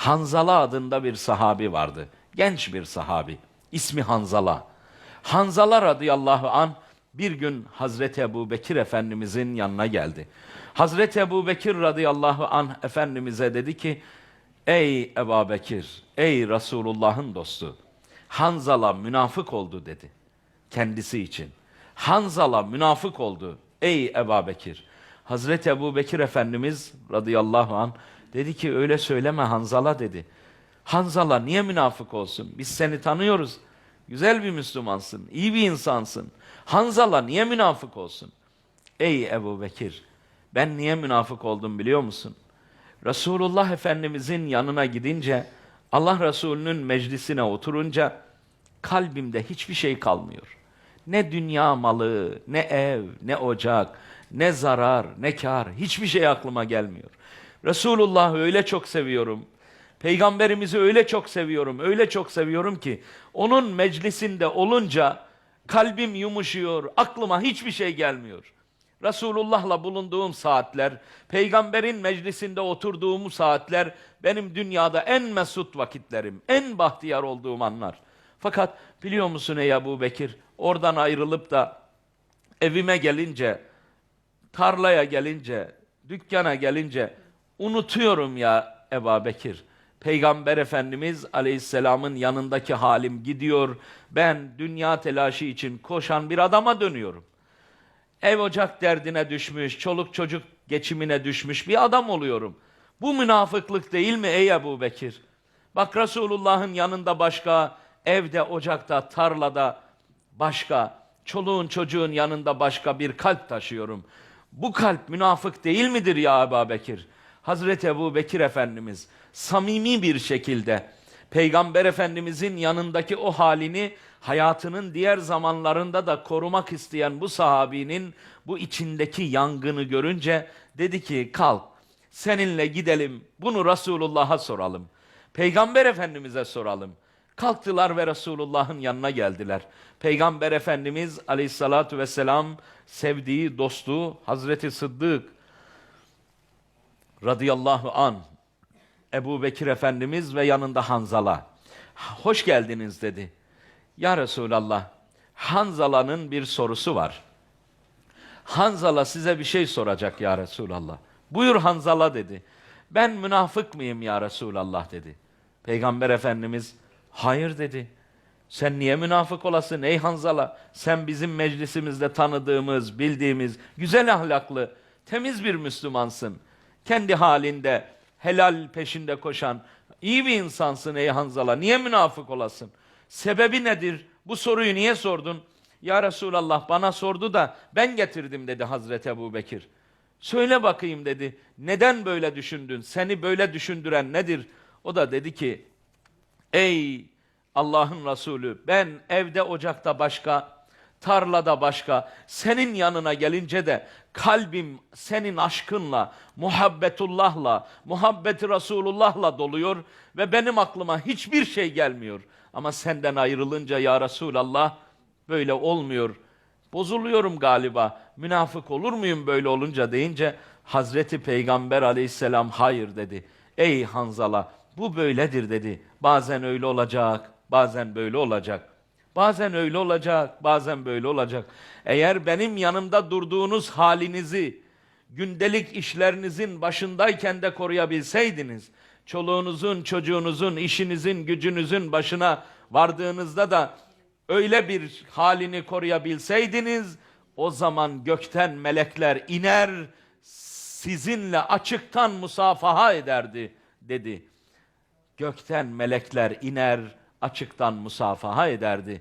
Hanzala adında bir sahabi vardı. Genç bir sahabi. İsmi Hanzala. Hanzala radıyallahu an bir gün Hazreti Ebu Bekir Efendimizin yanına geldi. Hazreti Ebu Bekir radıyallahu an Efendimiz'e dedi ki, Ey Ebu Bekir, ey Resulullah'ın dostu, Hanzala münafık oldu dedi kendisi için. Hanzala münafık oldu ey Ebu Bekir. Hazreti Ebu Bekir Efendimiz radıyallahu an dedi ki öyle söyleme Hanzala dedi. Hanzala niye münafık olsun? Biz seni tanıyoruz. Güzel bir Müslümansın, iyi bir insansın. Hanzala niye münafık olsun? Ey Ebu Bekir, ben niye münafık oldum biliyor musun? Resulullah Efendimizin yanına gidince, Allah Resulü'nün meclisine oturunca kalbimde hiçbir şey kalmıyor. Ne dünya malı, ne ev, ne ocak, ne zarar, ne kar, hiçbir şey aklıma gelmiyor. Resulullah'ı öyle çok seviyorum. Peygamberimizi öyle çok seviyorum, öyle çok seviyorum ki onun meclisinde olunca kalbim yumuşuyor, aklıma hiçbir şey gelmiyor. Resulullah'la bulunduğum saatler, peygamberin meclisinde oturduğum saatler benim dünyada en mesut vakitlerim, en bahtiyar olduğum anlar. Fakat biliyor musun ey Ebu Bekir, oradan ayrılıp da evime gelince, tarlaya gelince, dükkana gelince unutuyorum ya Ebu Bekir. Peygamber Efendimiz Aleyhisselam'ın yanındaki halim gidiyor. Ben dünya telaşı için koşan bir adama dönüyorum. Ev ocak derdine düşmüş, çoluk çocuk geçimine düşmüş bir adam oluyorum. Bu münafıklık değil mi ey Ebu Bekir? Bak Resulullah'ın yanında başka, evde, ocakta, tarlada başka, çoluğun çocuğun yanında başka bir kalp taşıyorum. Bu kalp münafık değil midir ya Ebu Bekir? Hazreti Ebu Bekir Efendimiz samimi bir şekilde Peygamber Efendimizin yanındaki o halini hayatının diğer zamanlarında da korumak isteyen bu sahabinin bu içindeki yangını görünce dedi ki kalk seninle gidelim bunu Resulullah'a soralım. Peygamber Efendimiz'e soralım. Kalktılar ve Resulullah'ın yanına geldiler. Peygamber Efendimiz aleyhissalatu vesselam sevdiği dostu Hazreti Sıddık radıyallahu an Ebu Bekir Efendimiz ve yanında Hanzala. Hoş geldiniz dedi. Ya Resulallah, Hanzala'nın bir sorusu var. Hanzala size bir şey soracak ya Resulallah. Buyur Hanzala dedi. Ben münafık mıyım ya Resulallah dedi. Peygamber Efendimiz hayır dedi. Sen niye münafık olasın ey Hanzala? Sen bizim meclisimizde tanıdığımız, bildiğimiz, güzel ahlaklı, temiz bir Müslümansın. Kendi halinde, helal peşinde koşan, iyi bir insansın ey Hanzala. Niye münafık olasın? Sebebi nedir? Bu soruyu niye sordun? Ya Resulallah bana sordu da ben getirdim dedi Hazreti Ebu Bekir. Söyle bakayım dedi. Neden böyle düşündün? Seni böyle düşündüren nedir? O da dedi ki Ey Allah'ın Resulü ben evde ocakta başka, tarlada başka, senin yanına gelince de kalbim senin aşkınla, muhabbetullahla, muhabbeti Resulullah'la doluyor ve benim aklıma hiçbir şey gelmiyor. Ama senden ayrılınca ya Resulallah böyle olmuyor. Bozuluyorum galiba. Münafık olur muyum böyle olunca deyince Hazreti Peygamber aleyhisselam hayır dedi. Ey Hanzala bu böyledir dedi. Bazen öyle olacak, bazen böyle olacak. Bazen öyle olacak, bazen böyle olacak. Eğer benim yanımda durduğunuz halinizi, gündelik işlerinizin başındayken de koruyabilseydiniz, çoluğunuzun, çocuğunuzun, işinizin, gücünüzün başına vardığınızda da öyle bir halini koruyabilseydiniz, o zaman gökten melekler iner, sizinle açıktan musafaha ederdi dedi. Gökten melekler iner, açıktan musafaha ederdi.